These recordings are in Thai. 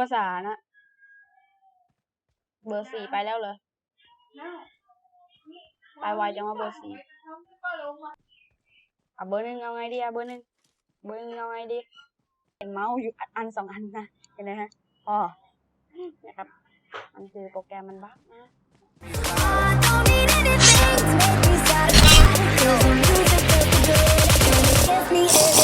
ภาษานะเบอร์สี่ไปแล้วเหรอไปไวจังว่าเบอร์สี่อะเบอร์หนึ่งเอาไงดีอะเบอร์หนึ่งเบอร์หนึ่งเอาไงดีเห็นเมาส์อยู่อันสองอันนะเห็นไหมฮะอ๋อนะครับมันคือโปรแกรมมันบั๊กนะ don't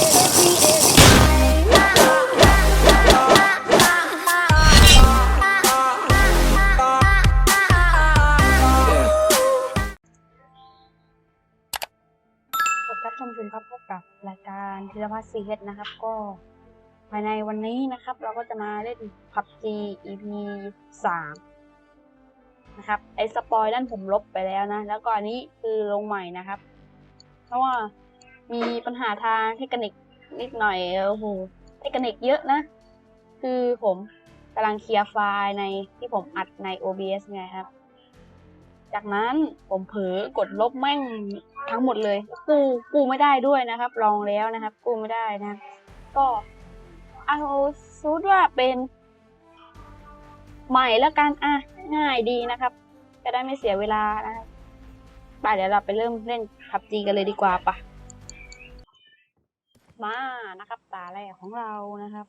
ชมครับพบกับรายการธีรพัฒน์ซีเฮดนะครับ ก็ภายในวันนี้นะครับ เราก็จะมาเล่น PUBG EP สามนะครับไอสปอยนั่นผมลบไปแล้วนะ แล้วก็อันนี้คือลงใหม่นะครับ เพราะว่ามีปัญหาทางเทคนิคนิดหน่อยโอ้โหเทคนิคเยอะนะ คือผมกำลังเคลียร์ไฟล์ในที่ผมอัดใน OBS ไงครับ จากนั้นผมเผลอกดลบแม่ง ทั้งหมดเลย กู้กู้ไม่ได้ด้วยนะครับ ลองแล้วนะครับ กู้ไม่ได้นะ ก็เอาซูดว่าเป็น ใหม่แล้วกันอะง่ายดีนะครับ จะได้ไม่เสียเวลานะครับไปเดี๋ยวเราไปเริ่มเล่นพับจีกันเลยดีกว่าปะมานะครับตาแรกของเรานะครับ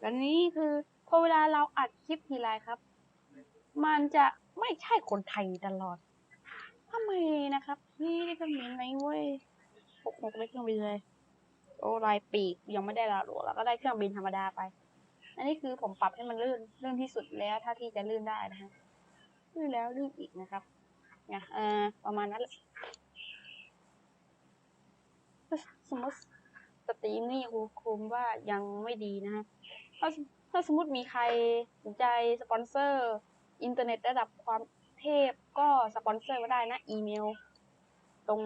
และนี้คือพอเวลาเราอัดคลิปทีไรครับ มันจะไม่ใช่คนไทยตลอด ทำไมนะครับ นี่ได้เครื่องบินไหมเว้ยหกหกได้เครื่องบินเลย โอ้ลายปีกยังไม่ได้ละหลวแล้วก็ได้เครื่องบินธรรมดาไป อันนี้คือผมปรับให้มันลื่นลื่นที่สุดแล้วถ้าที่จะลื่นได้นะฮะลื่นแล้วลื่นอีกนะครับเนี่ยเออประมาณนั้นแหละสมมติสตรีมนี่ครูคุมว่ายังไม่ดีนะฮะถ้าถ้าสมมติมีใครสนใจสปอนเซอร์ อินเทอร์เน็ตระดับความ พก็สปอนเซอร์ก็ได้นะ อีเมล ตรง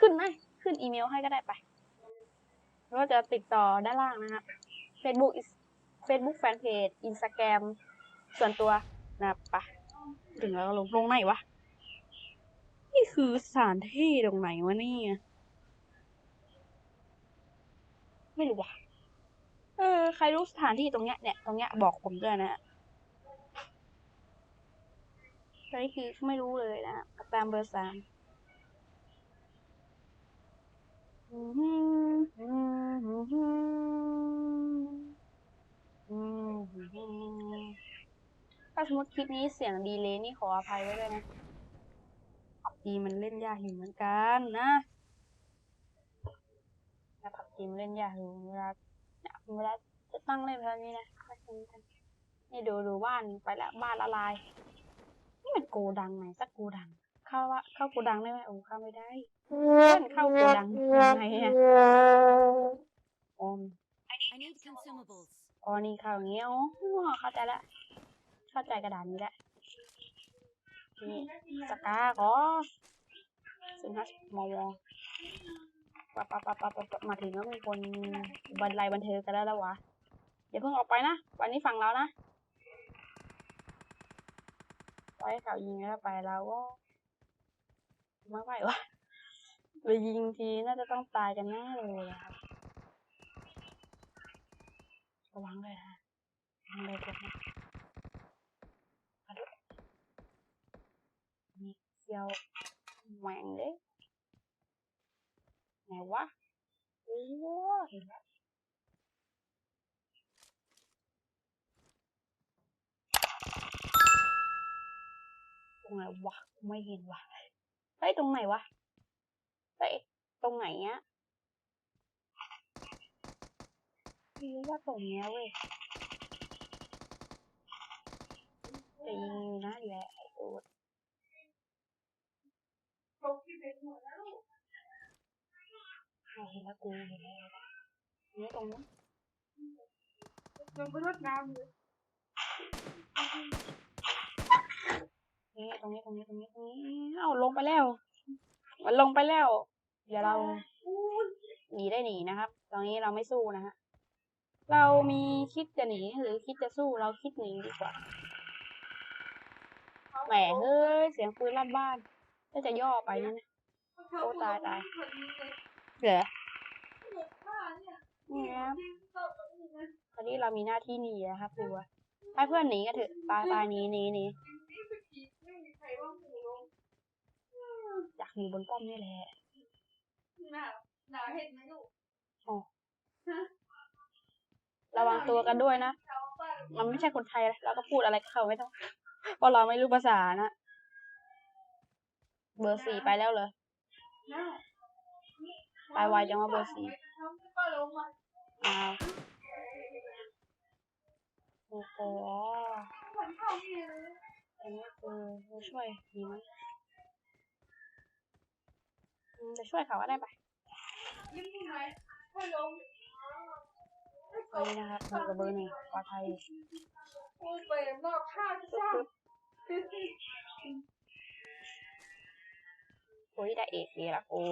ขึ้นไหมขึ้นอีเมลให้ก็ได้ไปแล้วก็จะติดต่อด้านล่างนะครับ Facebook Facebook Fanpage Instagram ส่วนตัวนะปะถึงแล้วลงลงไหนวะ นี่คือสถานที่ตรงไหนวะเนี่ย ไม่รู้ว่ะเออ ใครรู้สถานที่ตรงเนี้ยเนี่ย ตรงเนี้ยบอกผมด้วยนะ อันนี้คือไม่รู้เลยนะกับตามเบอร์สามถ้าสมมติคลิปนี้เสียงดีเลยนี่ขออภัยไว้ด้วยนะผับจีมันเล่นยากอยู่เหมือนกันนะนะผับจีมันเล่นยากอยู่เวลาเนี่ยเวลาจะตั้งเล่นแบบนี้นะนี่ดูดูบ้านไปละบ้านละลาย นี่มันโกดังไหนสักโกดัง เข้าว่าเข้าโกดังได้ไหมโอ้เข้าไม่ได้เพื่อนเข้าโกดังยังไงอะออม I need consumables. อ๋อนี่เข้าอย่างเงี้ยอ๋อเข้าใจละเข้าใจกระดานนี้ละนี่สกาขอซึ่งฮัสมอมอปะปะปะปะปะปะมาถึงแล้วมีคนบรรลัยบันเทิงกันแล้วแล้ววะอย่าเพิ่งออกไปนะวันนี้ฝั่งเรานะ ไว้เขายิงแล้วไปแล้วก็ไม่ไหววะไปยิงทีน่าจะต้องตายกันแน่เลยครับระวังเลยฮะระวังเลยพวกนี้มีเซียวแหวงเด้ไหนวะโอ้ยเห็นแล้ว รงไหนวะไม่เห็นวะเฮ้ยตรงไหนวะเฮ้ยตรงไหนเนี้ยพี่ว่าตรงเนี้ยเว้ยจะยิงอยู่นะแหละไอ้ตูดเอาเห็นแล้วกูเห็นแล้วเนี่ยตรงนี้ลงไปรดน้ำเลย นี่ตรงนี้ตรงนี้ตรงนี้ตรงนี้เอาลงไปแล้ว มันลงไปแล้วเดี๋ยวเราหนีได้หนีนะครับ ตอนนี้เราไม่สู้นะฮะเรามีคิดจะหนีหรือคิดจะสู้เราคิดหนีดีกว่าแหมเฮ้ยเสียงปืนลั่นบ้านก็จะย่อไปนั่นนะโอ้ตายตายเหรอนี่ครับขอนนี้เรามีหน้าที่หนีนะครับดูว่าให้เพื่อนหนีกันเถอะตายตายหนีหนีหนี ไม่มีใครว่าหมูลง อยากอยู่บนป้อมนี่แหละหนาวหนาวเห็นไหมลูกระวังตัวกันด้วยนะเช้าป้ามันไม่ใช่คนไทยนะเราก็พูดอะไรกับเขาไม่ต้องเพราะเราไม่รู้ภาษานะ เบอร์สี่ไปแล้วเหรอ หนาวไปไวจังว่าเบอร์สี่ป้าลงมาอ้าวโอ้โหเหมือนเข้าที่เลย อันนี้คือจะช่วยดีไหมอืม จะช่วยเขาก็ได้ปะยิ้มทำไมให้ลงเบอร์นี้นะครับเบอร์กับเบอร์หนึ่งปลอดภัยกูไปนอกข้าวที่ช่างโอ้ยได้เอกดีละโอ้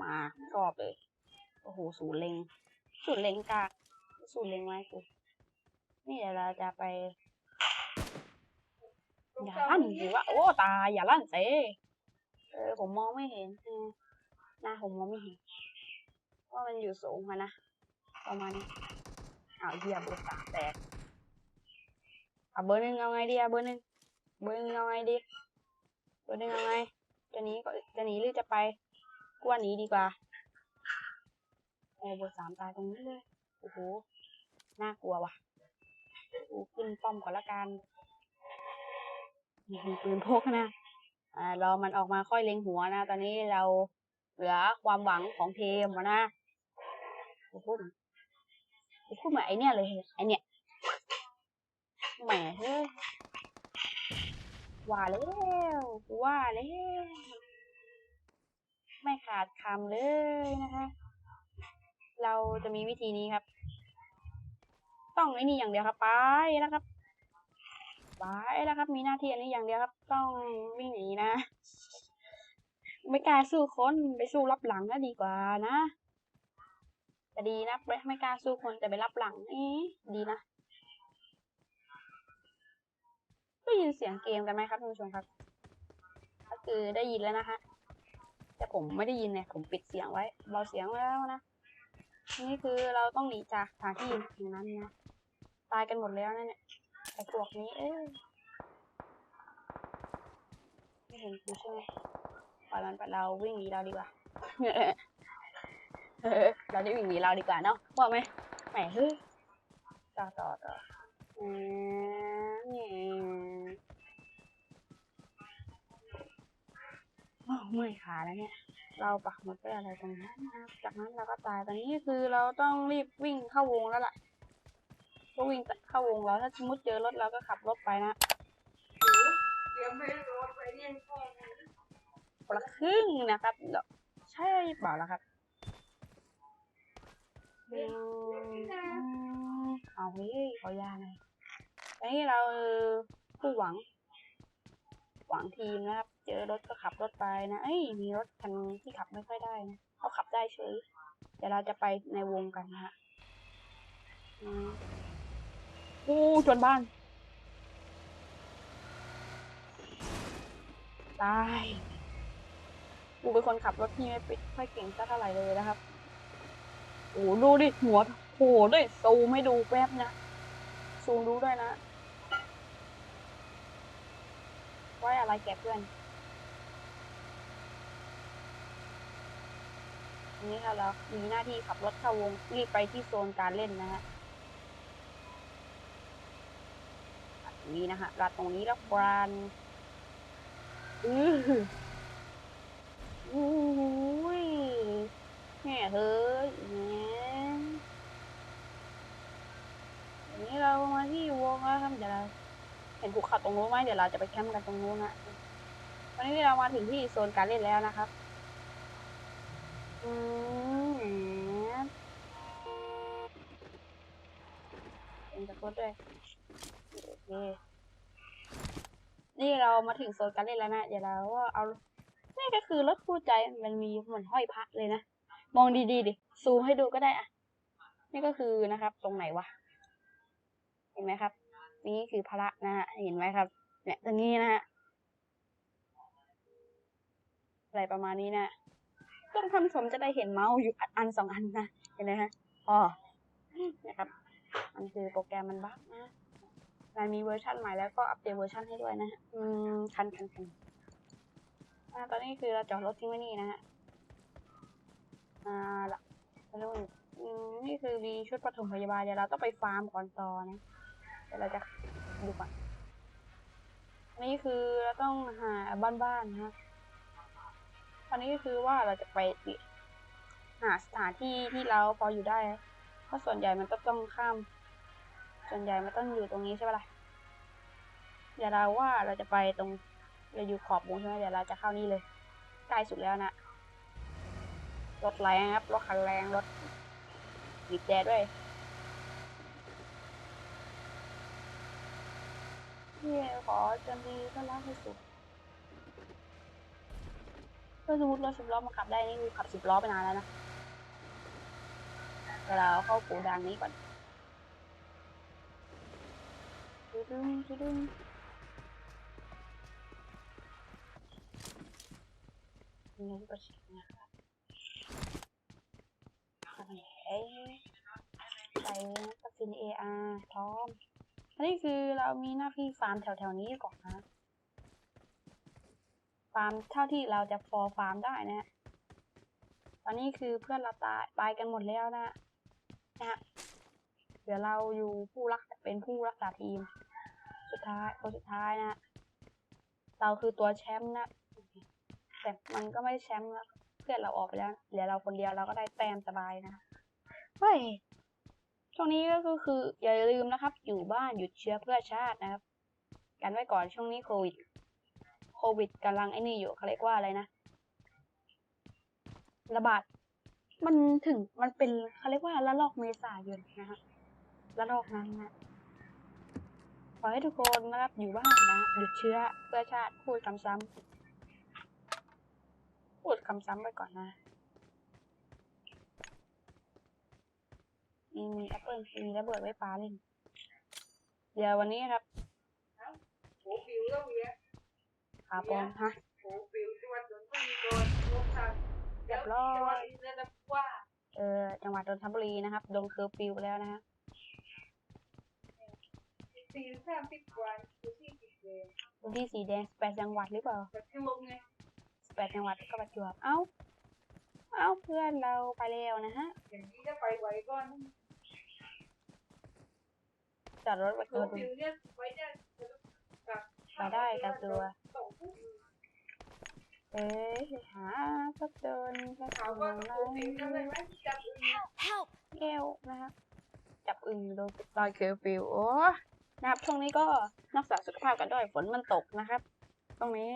มาชอบเลย โอ้โหศูนเล็งศูนเล็งกากศูนเล็งไว้กูนี่เดี๋ยวเราจะไปอย่าลั่นสิวะโอ้ตายอย่าลั่นเต้ เออผมมองไม่เห็นเออหน้าผมมองไม่เห็นว่ามันอยู่สูงอะนะประมาณนี้อ้าวเหี้ยเบอร์สามแตกอะเบอร์หนึ่งเอาไงดีอะเบอร์หนึ่งเบอร์หนึ่งเอาไงดีเบอร์หนึ่งเอาไงจะหนีก็จะหนีหรือจะไปกว่าหนีดีกว่าโอ้เบอร์สามตายตรงนี้เลยโอ้โหน่ากลัวว่ะกูขึ้นป้อมก่อนละกันมีปืนพกนะอ่า รอมันออกมาค่อยเล็งหัวนะ ตอนนี้เราเหลือความหวังของเทมนะกูพูดกูพูดเหมือนไอเนี่ยเลยไอเนี่ยแหมเฮ้ยว่าแล้วกูว่าแล้วไม่ขาดคำเลยนะคะ เราจะมีวิธีนี้ครับ ต้องไอ้นี่อย่างเดียวครับไปนะครับ ไปแล้วครับ มีหน้าที่อันนี้อย่างเดียวครับ ต้องวิ่งหนีนะ ไม่กล้าสู้คนไปสู้รับหลังก็ดีกว่านะจะดีนะไม่ไม่กล้าสู้คนแต่ไปรับหลังนี่ดีนะได้ยินเสียงเกมกันไหมครับท่านผู้ชมครับ ก็คือได้ยินแล้วนะคะแต่ผมไม่ได้ยินเนี่ยผมปิดเสียงไว้เบาเสียงไว้แล้วนะนี่คือเราต้องหนีจากสถานที่อย่างนั้นนะตายกันหมดแล้วนะเนี่ย ไอ้พวกนี้เอ้ยไม่เห็นกูใช่ไหมปล่อยมันไปเราวิ่งหนีเราดีกว่าเออเราได้วิ่งหนีเราดีกว่าเนาะบอกไหมแหมเฮ้ยต่อต่อต่ออืมเนี่ยโอ้เมื่อยขาแล้วเนี่ย เราปักหมุดไปอะไรตรงนั้นนะครับจากนั้นเราก็ตายตอนนี้คือเราต้องรีบวิ่งเข้าวงแล้วล่ะ ก็วิ่งเข้าวงแล้วถ้าสมมติเจอรถเราก็ขับรถไปนะเตรียมให้รถไปเรียนพ่อคนละครึ่งนะครับใช่เปล่าล่ะครับเอาเฮ้ยขอยาหน่อยอันนี้เราผู้หวัง หวังทีมนะครับ เจอรถก็ขับรถไปนะเอ้ยมีรถคันที่ขับไม่ค่อยได้นะเขาขับได้เฉยเดี๋ยวเราจะไปในวงกันนะฮะ อืมอู้ชนบ้านตายกูเป็นคนขับรถที่ไม่เป็นค่อยเก่งสักเท่าไหร่เลยนะครับโอ้ดูดิหัวโผล่ด้วยซูมให้ดูแป๊บนะซูมดูด้วยนะไว้อะไรแกเพื่อนนนี้ค่ะเรามีหน้าที่ขับรถเข้าวงรีบไปที่โซนการเล่นนะฮะ นี้นะฮะรัดตรงนี้แล้วกรานอืออุ้ยแม่เฮ้ยเนี่ยอันนี้เรามาที่วงแล้วครับเดี๋ยวเราเห็นภูเขาตรงนู้นไหมเดี๋ยวเราจะไปแคมป์กันตรงนู้นนะวันนี้เรามาถึงที่โซนการเล่นแล้วนะครับอืมเป็นตะกนด้วยโอ เคนี่เรามาถึงโซนการเล่นแล้วนะ เดี๋ยวเราก็เอา นี่ก็คือรถคู่ใจมันมีเหมือนห้อยพระเลยนะ มองดีๆดิ ซูมให้ดูก็ได้อะ นี่ก็คือนะครับ ตรงไหนวะ เห็นไหมครับ นี่คือพระนะฮะ เห็นไหมครับ เนี่ยตรงนี้นะฮะ อะไรประมาณนี้นะต้องท่านชมจะได้เห็นเมาส์อยู่อันสองอันนะ เห็นไหมฮะ อ๋อ นะครับ มันคือโปรแกรมมันบั๊กนะ มันมีเวอร์ชันใหม่แล้วก็อัปเดตเวอร์ชันให้ด้วยนะฮะ อืม คันคันคันอ่าตอนนี้คือเราจอดรถทิ้งไว้นี่นะฮะ อ่าละแล้วอืมนี่คือมีชุดปฐมพยาบาลเดี๋ยวเราต้องไปฟาร์มก่อนต่อนะ เดี๋ยวเราจะดูก่อนนนี้คือเราต้องหาบ้านๆนะฮะตอนนี้ก็คือว่าเราจะไปหาสถานที่ที่เราพออยู่ได้ เพราะส่วนใหญ่มันต้องข้าม ส่วนใหญ่มันต้องอยู่ตรงนี้ใช่ปะล่ะเดี๋ยวเราว่าเราจะไปตรงเราอยู่ขอบวงใช่ไหมเดี๋ยวเราจะเข้านี่เลยใกล้สุดแล้วนะรถแรงครับรถคันแรงรถบีบแดด้วยพี่ขอจะมีก็รับให้สุดถ้าสมมติรถสิบล้อมาขับได้นี่คือขับสิบล้อไปนานแล้วนะเดี๋ยวเราเข้าปูดังนี้ก่อน ดึงดึดึงนี่ก็ชิมนะครับใส่ใส่ตัดสิน AR พร้อมอันนี้คือเรามีหน้าที่ฟาร์มแถวๆนี้ก่อนนะฟาร์มเท่าที่เราจะฟอร์ฟาร์มได้นะฮะตอนนี้คือเพื่อนเราตายตายกันหมดแล้วนะนะฮะเดี๋ยวเราอยู่ผู้รักเป็นผู้รักษาทีม สุดท้ายคนสุดท้ายนะเราคือตัวแชมป์นะแต่มันก็ไม่แชมป์นะเพื่อนเราออกไปแล้วเหลือเราคนเดียวเราก็ได้แต้มสบายนะเฮ้ยช่วงนี้ก็คืออย่าลืมนะครับ อยู่บ้านหยุดเชื้อเพื่อชาตินะครับ กันไว้ก่อนช่วงนี้โควิด โควิดกำลังไอ้นี่อยู่เขาเรียกว่าอะไรนะระบาดมันถึงมันเป็นเขาเรียกว่าระลอกเมษายนนะครับระลอกนั้นนะ อให้ทุกคนนะครับอยู่บ้านนะหยุดเชื้อเพื่อชาติพูดคำซ้ำพูดคำซ้ำไปก่อนนะมีแอปเปิลมีระเบิดไว้ปาเล่นเดี๋ยววันนี้ครับโหปิวแล้วเวียขาปลอมฮะโหปิวที่วันจนต้องมีโดนลงทางเรียบร้อยจังหวัดอินเดียนะว่าเออจังหวัดนนทบุรีนะครับโดนเคอร์ฟิวแล้วนะฮะ สี่สามสิบวันคือสี่สิบเดือนพื้นที่สีแดงแปดจังหวัดหรือเปล่าประจวบไงแปดจังหวัดก็ประจวบเอ้า เอ้าเพื่อนเราไปแล้วนะฮะอย่างนี้จะไปไหวก่อนจอดรถไว้โหตัวหนึปิงวเนี่ยไว้ได้กับไปได้กับตัวส่งผู้เอ๊ะหาสักเดินสักถามคว่านโหปิวทำไมไม่จับ Help! แก้วนะครับจับอึ่งโดนรอยเคอร์ฟิวโอ้ นะครับ ช่วงนี้ก็รักษาสุขภาพกันด้วยฝนมันตกนะครับ ตรงนี้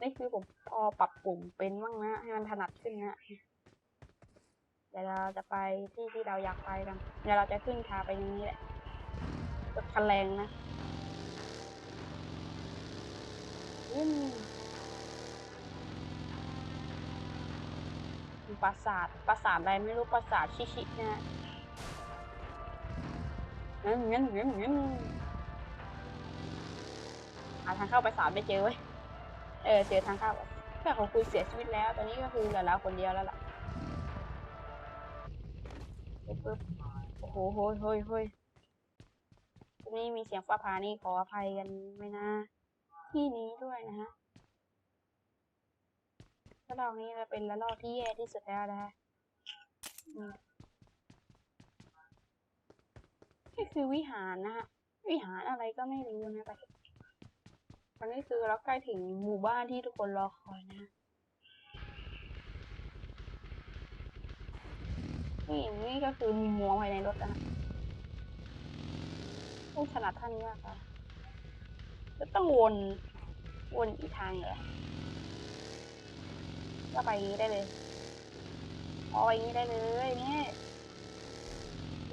นี่คือผมพอปรับปรุงเป็นบ้างนะ ให้มันถนัดขึ้นนะเดี๋ยวเราจะไปที่ที่เราอยากไปกัน เดี๋ยวเราจะขึ้นพาไปนี้แหละรถคันแรงนะอืมปราสาทปราสาทอะไรไม่รู้ปราสาทชิชินะฮะ งั้นงั้นงั้นงั้นหาทางเข้าไปสาทไม่เจอเว้ย เออ เจอทางเข้าเพื่อนของคุยเสียชีวิตแล้ว ตอนนี้ก็คือเหลือเราคนเดียวแล้วล่ะปึ๊บโอ้โหโหยโหยโหยตรงนี้มีเสียงฟ้าผ่านี่ขออภัยกันไม่นะ ที่นี้ด้วยนะฮะระลอกนี้จะเป็นระลอกที่แย่ที่สุดแล้วนะฮะอืม นี่คือวิหารนะฮะ วิหารอะไรก็ไม่รู้นะไปตอนนี้คือเราใกล้ถึงหมู่บ้านที่ทุกคนรอคอยนะ นี่นี่ก็คือมีมัวภายในรถนะผู้ถนัดท่านนี้มากค่ะจะต้องวนวนอีกทางเหรอก็ไปอย่างนี้ได้เลยอ๋ออย่างนี้ได้เลยนี่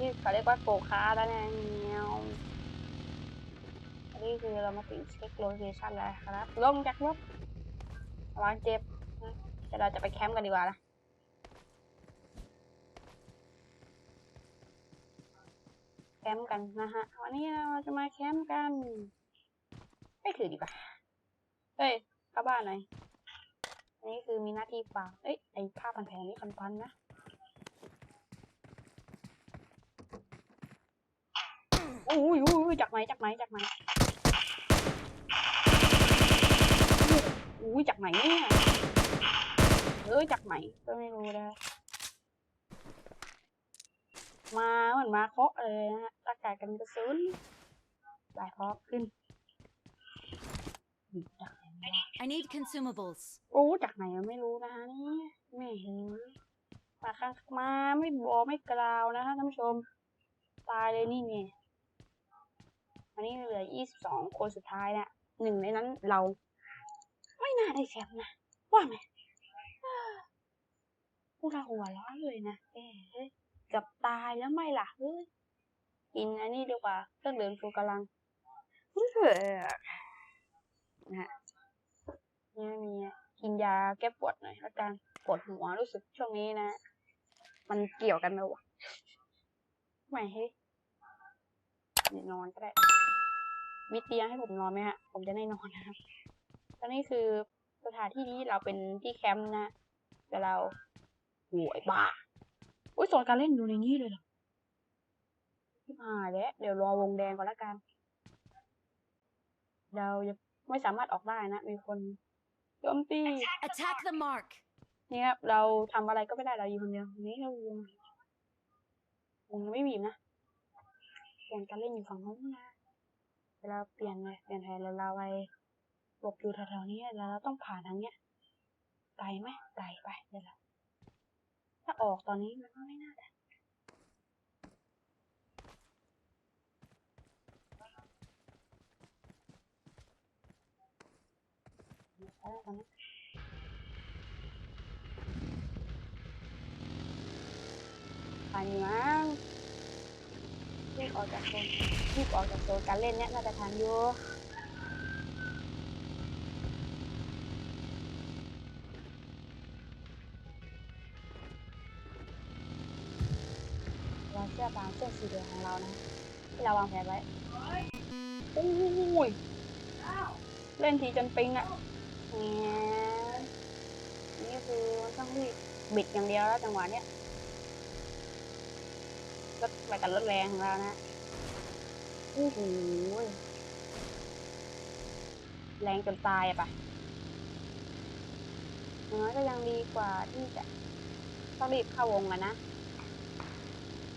นี่เขาเรียกว่าโกคาร์แล้วนะเงี้ยวอันนี้คือเรามาถึงเช็คโลเคชันแล้วครับลงจากรถระวังเจ็บนะเดี๋ยวเราจะไปแคมป์กันดีกว่านะแคมป์กันนะฮะวันนี้เราจะมาแคมป์กันไม่ถือดีกว่าเฮ้ยเข้าบ้านหน่อยอันนี้คือมีหน้าที่ฝากเอ้ยไอ้ผ้าพันแผลนี่พันๆนะ อุ้ยอุ้ยอุ้ยจากไหนจากไหนจากไหนอุ้ยจากไหนเนี่ยเอ้ยจากไหนก็ไม่รู้นะมาเหมือนมาเคาะเลยนะฮะอากาศกันกระสุนสายเคาะขึ้นจากไหนวะ I need consumables. โอ้จากไหนอะไม่รู้นะคะนี่ไม่เห็นมาข้างมาไม่บอกไม่กล่าวนะคะท่านผู้ชม ตายเลยนี่เนี่ย อันนี้เหลือยี่สิบสองคนสุดท้ายนี่ยหนึ่งในนั้นเราไม่น่าได้แชมป์นะ ว่าไหมพวกเราหัวร้อนเลยนะเอ๊ะกับตายแล้วไม่ล่ะเฮ้ยกินอันนี้ดีกว่าเครื่องดื่มชูกำลังนะฮะเนี่ยมีกินยาแก้ปวดหน่อยและกันปวดหัวรู้สึกช่วงนี้นะ มันเกี่ยวกันไหมวะไม่เฮ้ย เดี๋ยวนอนก็ได้ มีเตียงให้ผมนอนไหมฮะ ผมจะได้นอนนะครับตอนนี้คือสถานที่นี้เราเป็นที่แคมป์นะแต่เราโหวยบ้าอุ้ยสอนการเล่นอยู่ในนี้เลยเหรอที่หายแล้วเดี๋ยวรอวงแดงก่อนละกัน เราจะไม่สามารถออกได้นะ มีคนโจมตี Attack the mark. นี่ครับ เราทำอะไรก็ไม่ได้เราอยู่คนเดียว นี่เราวงวงยังไม่บีบนะ เปลี่ยนการเล่นอยู่ฝั่งนู้นนะเวลาเปลี่ยนเลยเปลี่ยนแทนแล้วเราไปหลบอยู่แถวๆนี้แล้วเราต้องผ่านทางเนี้ยไกลไหมไกลไปเดี๋ยวเราถ้าออกตอนนี้มันก็ไม่น่าจะเดี๋ยวตอนนี้ผ่านอยู่มั้ง รีบออกจากโซนรีบออกจากโซนการเล่นเนี้ยน่าจะทันอยู่เราเชื่อตามเส้นสีเหลืองของเรานะที่เราวางแผนไว้โอ้ยเล่นทีจนปิงอะนี่คือมันต้องรีบบิดอย่างเดียวแล้วจังหวะเนี้ย รถไปกับรถแรงของเรานะโอ้โหแรงจนตายอะปะอย่างน้อยก็ยังดีกว่าที่จะต้องรีบเข้าวงอะนะ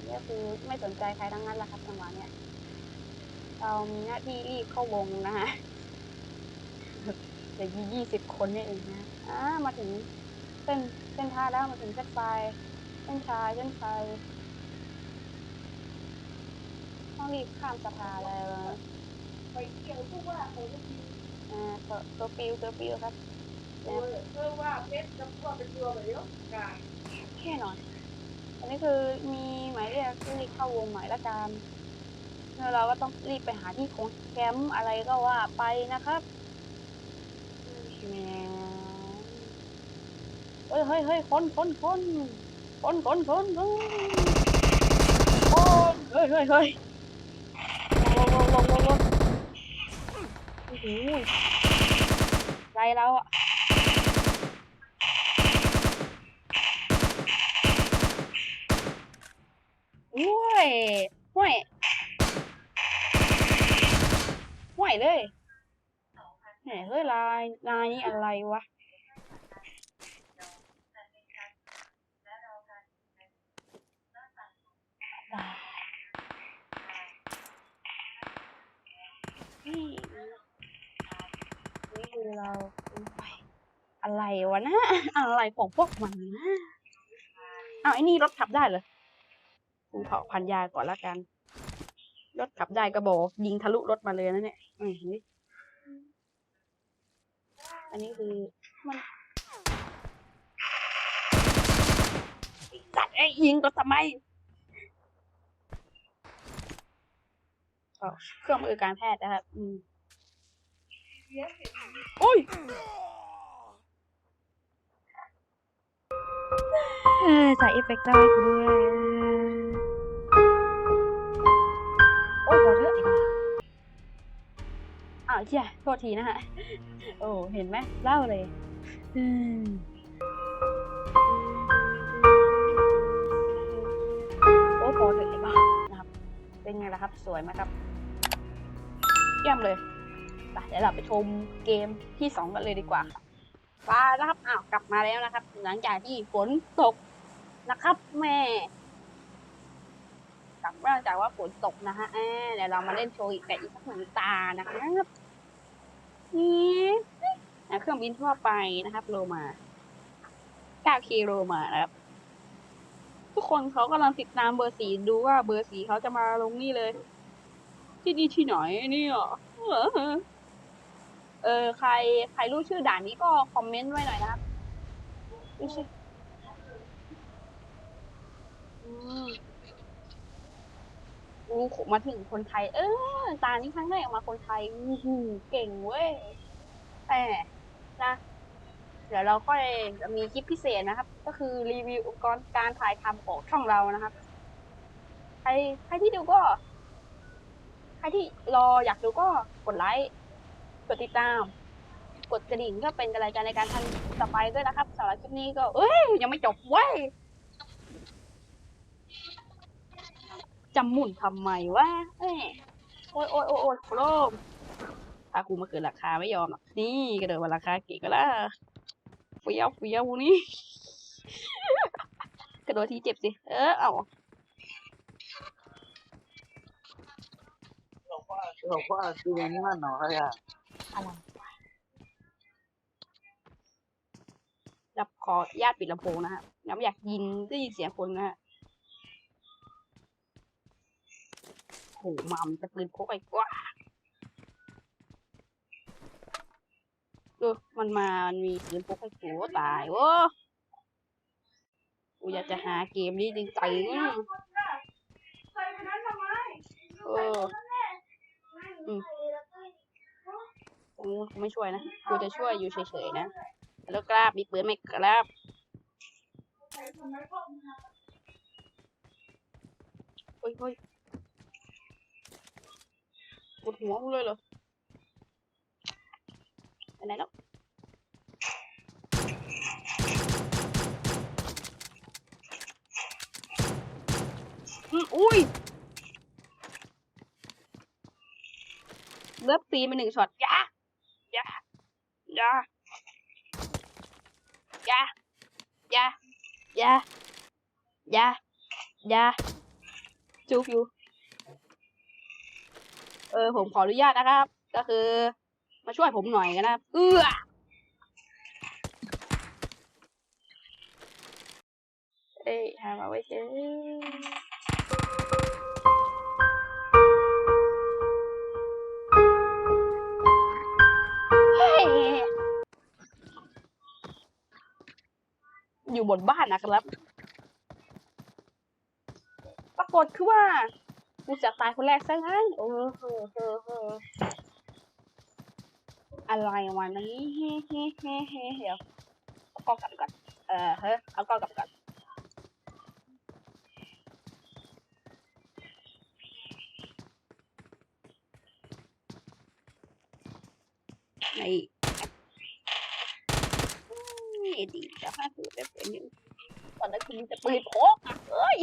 นี่คือไม่สนใจใครทั้งนั้นแหละครับจังหวะเนี้ยเรามีหน้าที่รีบเข้าวงนะคะเดี๋ยวยี่ยี่สิบคนนี่เองนะอ่ามาถึงเส้นเส้นท่าแล้วมาถึงเส้นไฟเส้นชายเส้นไฟ รีบข้ามสะพานเลยนะไปเที่ยวทุกว่าโอ้ยอ่าตัวตัวปิวตัวปิวครับเออเออว่าเพชรกับพ่อเป็นตัวแบบเดียวกันแค่หน่อยอันนี้คือมีหมายเรียกรีบเข้าวงหมายละกันแล้วเราก็ต้องรีบไปหาที่ของแคมป์อะไรก็ว่าไปนะครับแหมเฮ้ยเฮ้ยเฮ้ยคนคนคนคนคนคนคนคนเฮ้ยเฮ้ยเฮ้ยลงลงลงลงลง โอ้โหใจเราอะห้วยห้วยห้วยเลยแหมเฮ้ยลายลายนี้อะไรวะนี่ คือเราไปอะไรวะนะ อะไรของพวกมันนะอ้าวไอ้นี่รถขับได้เหรอกูเผาพันยาก่อนละกัน รถขับได้ก็บอกยิงทะลุรถมาเลยนะเนี่ยอืมนี่อันนี้คือมันไอ้สัตว์ไอ้ยยิงรถทำไมอ๋อเครื่องมือการแพทย์นะครับอืม โอ้ยเออใส่เอฟเฟกต์ได้กูด้วยโอ้ยพอเถอะอ้าวเชี่ยโทษทีนะฮะ โอ้ เห็นไหมเล่าเลยอืมโอ้พอเถอะไอ้บ้านะครับไปเป็นไงล่ะครับ สวยไหมครับเยี่ยมเลยไป เดี๋ยวเราไปชมเกมที่สองกันเลยดีกว่าครับมาแล้วครับอ้าวกลับมาแล้วนะครับ หลังจากที่ฝนตกนะครับ แม่กลับมาจากว่าฝนตกนะฮะแอบเดี๋ยวเรามาเล่นโชว์อีกแต่อีกสักหนึ่งตานะครับนี่นะเครื่องบินทั่วไปนะครับ โลมา9คีโลมานะครับ ทุกคนเขากำลังติดตามเบอร์สีดูว่าเบอร์สีเขาจะมาลงนี่เลย ที่นี่ที่ไหนเนี่ย เออใครใครรู้ชื่อด่านนี้ก็คอมเมนต์ไว้หน่อยนะครับรู้ชื่ออืมอู้มาถึงคนไทย เออ ตานี้ครั้งแรกมาคนไทยอู้หูเก่งเว้ยแต่นะ เดี๋ยวเราค่อยจะมีคลิปพิเศษนะครับ ก็คือรีวิวอุปกรณ์การถ่ายทำของช่องเรานะครับ ใครใครที่ดูก็ ใครที่รออยากดูก็กดไลค์ ดติดตาม กดกระดิ่งเพื่อเป็นกำลังใจในการทำต่อไปด้วยนะครับสำหรับคลิปนี้ก็ เอ้ย ยังไม่จบเว้ยจำหมุนทำไมวะเอ้ยโอ้ยโอ้ยโอ้ยโอ้ยโครมถ้ากูมาเกิดราคาไม่ยอมหรอกนี่กระโดดมาราคาเก่งก็ล่ะเฟี้ยวเฟี้ยวนี่กระโดดทีเจ็บสิ เออ เอาบอกว่าคืออย่างนี้มันหนอยอะ อะไรวะรับขออนุญาตปิดลำโพงนะฮะน้ำอยากยินได้ยินเสียงคนนะฮะโหมัมจะปืนพกไอ้กว่าเออมันมา มันมีปืนพกไอ้กูตายโว้กูอยากจะหาเกมนี้จริงๆใส่ไปนั้นทำไมเอออืม กูไม่ช่วยนะกูจะช่วยอยู่เฉยๆนะ แล้วกราบมีปืนไหมกราบเฮ้ยเฮ้ยปวดหัวกูเลยเหรอไปไหนแล้วอืมอุ้ยเลือกปีไปหนึ่งช็อตยาอยา อยาอยาอยาอยาอยาอยาจูบอยู่ เออ ผมขออนุญาตนะครับ ก็คือ มาช่วยผมหน่อยกันนะเอื้อเอ้ยหามาไว้เจอ อยู่บนบ้านนะครับปรากฏคือว่ากูจะตายคนแรกซะงั้นโอ้โหอะไรวะนี้เฮ้เฮ้เฮ้เฮ้เดี๋ยวเอากล้องกลับก่อนเออเฮ้ยเอากล้องกลับก่อนนี่ดีจะพาสูได้เป็นอยู่ ตอนนั้นคุณจะปืนพกอะเอ้ย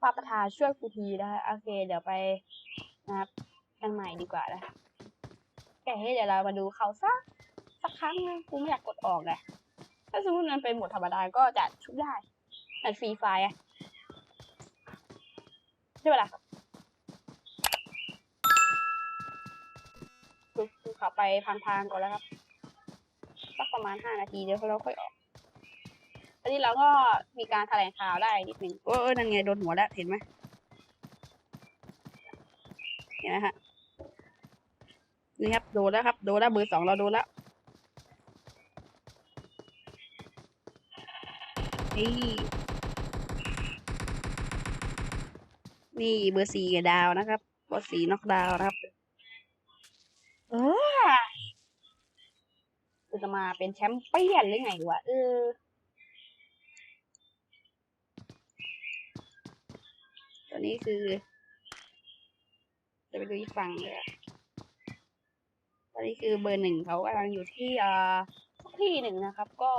ป้าประธานช่วยครูทีนะคะโอเค เดี๋ยวไปนะครับกันใหม่ดีกว่านะแกให้เดี๋ยวเรามาดูเขาสักสักครั้งนึงกูไม่อยากกดออกเลยถ้าสมมติมันเป็นหมดธรรมดาก็จะชุบได้มันฟรีไฟล์อะใช่ไหมล่ะคือคือขับไปพังๆก่อนแล้วครับสักประมาณห้านาทีเดี๋ยวเราค่อยออก อันนี้เราก็มีการแถลงข่าวได้นิดหนึ่งเออเออนั่นไงโดนหัวแล้วเห็นไหมเห็นไหมฮะนี่ครับโดนแล้วครับโดนแล้วเบอร์สองเราโดนแล้วนี่นี่เบอร์สี่กับดาวนะครับเบอร์สี่น็อกดาวน์นะครับเออกูจะมาเป็นแชมป์เปี้ยนหรือไงวะเออ ตัวนี้คือ จะไปดูอีกฝั่งเลยตอนนี้คือเบอร์หนึ่งเขากำลังอยู่ที่อ่าที่หนึ่งนะครับ ก็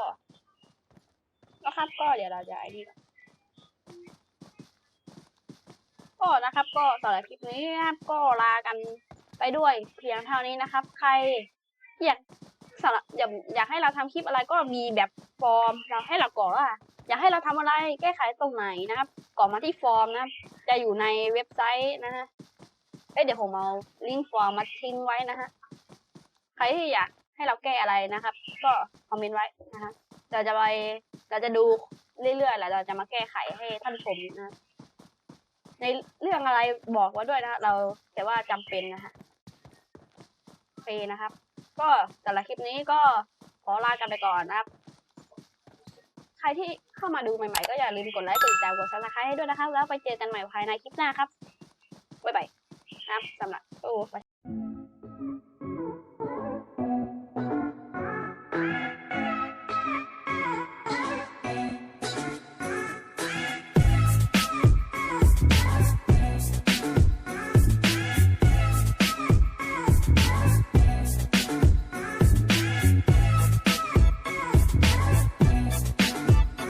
นะครับก็เดี๋ยวเราจะไอ้นี่ก็นะครับ ก็สำหรับคลิปนี้นะครับก็ลากันไปด้วยเพียงเท่านี้นะครับ ใครอยากสำหรับอยากอยากให้เราทำคลิปอะไรก็มีแบบฟอร์มเราให้เราก่อนว่า อยากให้เราทำอะไรแก้ไขตรงไหนนะครับกรอกมาที่ฟอร์มนะครับจะอยู่ในเว็บไซต์นะฮะเอ้เดี๋ยวผมเอาลิงก์ฟอร์มมาทิ้งไว้นะฮะใครที่อยากให้เราแก้อะไรนะครับ ก็คอมเมนต์ไว้นะฮะเราจะไปเราจะดูเรื่อยๆแล้วเราจะมาแก้ไขให้ท่านผมนะในเรื่องอะไรบอกไว้ด้วยนะเราแต่ว่าจำเป็นนะฮะเคนะครับ ก็แต่ละคลิปนี้ก็ขอลากันไปก่อนนะครับ ครที่เข้ามาดูใหม่ๆ ก็อย่าลืมกดไลค์กดติดตามกดซับสไครต์ให้ด้วยนะครับ แล้วไปเจอกันใหม่ภายในคลิปหน้าครับ บ๊ายบายนะครับสำหรับโอ้